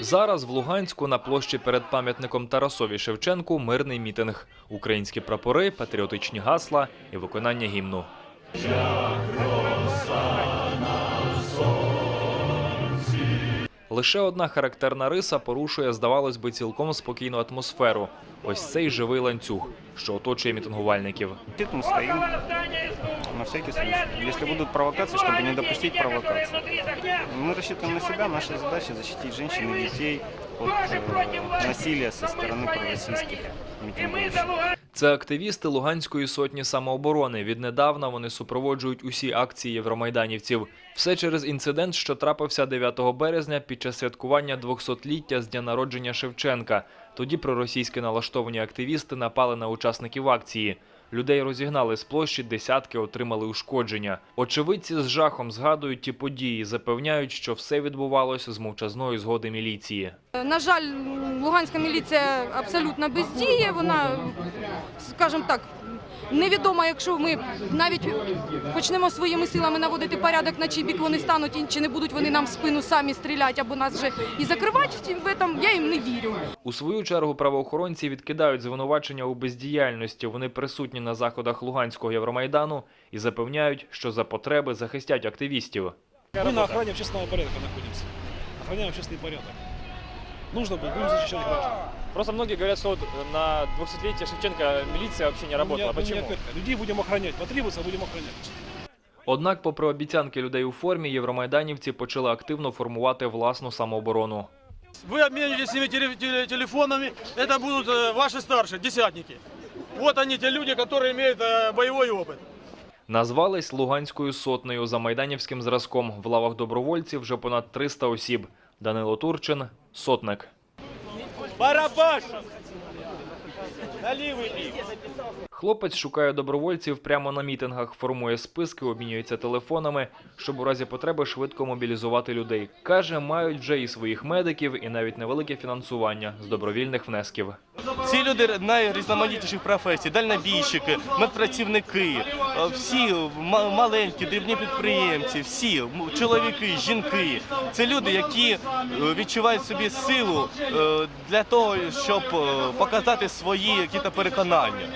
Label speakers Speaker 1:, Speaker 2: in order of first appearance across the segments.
Speaker 1: Зараз в Луганську на площі перед пам'ятником Тарасові Шевченку мирний мітинг, українські прапори, патріотичні гасла і виконання гімну. Лише одна характерна риса порушує, здавалось би, цілком спокійну атмосферу. Ось цей живий ланцюг, що оточує мітингувальників.
Speaker 2: Тут мы стоим на всякий случай. Если будут провокации, чтобы не допустить провокаций. Мы рассчитываем на себя. Наша задача защитить женщин и детей от э, насилия со стороны пророссийских митингующих.
Speaker 1: Це активісти Луганської сотні самооборони. Віднедавна вони супроводжують усі акції євромайданівців. Все через інцидент, що трапився 9 березня під час святкування 200-ліття з дня народження Шевченка. Тоді проросійські налаштовані активісти напали на учасників акції. Людей розігнали з площі, десятки отримали ушкодження. Очевидці з жахом згадують ті події, запевняють, що все відбувалося з мовчазної згоди міліції.
Speaker 3: На жаль, Луганська міліція абсолютно бездіє. Вона, скажімо так, невідомо, якщо ми навіть почнемо своїми силами наводити порядок, на чий бік вони стануть, і чи не будуть вони нам в спину самі стріляти або нас вже і закривати в этом, я їм не вірю.
Speaker 1: У свою чергу правоохоронці відкидають звинувачення у бездіяльності. Вони присутні на заходах Луганського Євромайдану і запевняють, що за потреби захистять активістів.
Speaker 4: Мы на охране общественного порядка находимся. Охраняем общественный порядок. Нужно будет, будем защищать граждан.
Speaker 5: Просто многие говорят, что вот на 200-летие Шевченко милиция вообще не работала.
Speaker 4: Ну, не- ну, не
Speaker 5: Почему?
Speaker 4: ответка. Людей будем охранять. Потребуется, будем охранять.
Speaker 1: Однак, попри обіцянки людей у формі, євромайданівці почали активно формувати власну самооборону.
Speaker 6: Вы обменитесь с ними теле- теле- телефонами, это будут э, ваши старшие, десятники. Вот они, те люди, которые имеют э, боевой опыт.
Speaker 1: Назвались Луганською сотнею за майданівським зразком. В лавах добровольців вже понад 300 осіб. Данило Турчин – сотник.
Speaker 6: Барабаш! Наливы им.
Speaker 1: Хлопець шукає добровольців прямо на мітингах, формує списки, обмінюється телефонами, щоб у разі потреби швидко мобілізувати людей. Каже, мають вже і своїх медиків, і навіть невелике фінансування з добровільних внесків.
Speaker 7: Ці люди найрізноманітніших професій, дальнобійщики, медпрацівники, всі ма- маленькі, дрібні підприємці, всі чоловіки, жінки. Це люди, які е, відчувають собі силу е, для того, щоб е, показати свої якісь переконання.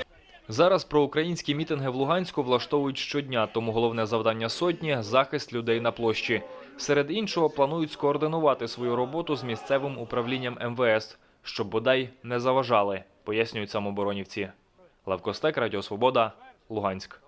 Speaker 1: Зараз проукраїнські мітинги в Луганську влаштовують щодня, тому головне завдання сотні – захист людей на площі. Серед іншого, планують скоординувати свою роботу з місцевим управлінням МВС, щоб бодай не заважали, пояснюють самоборонівці. Лавкостек Радіо Свобода, Луганськ.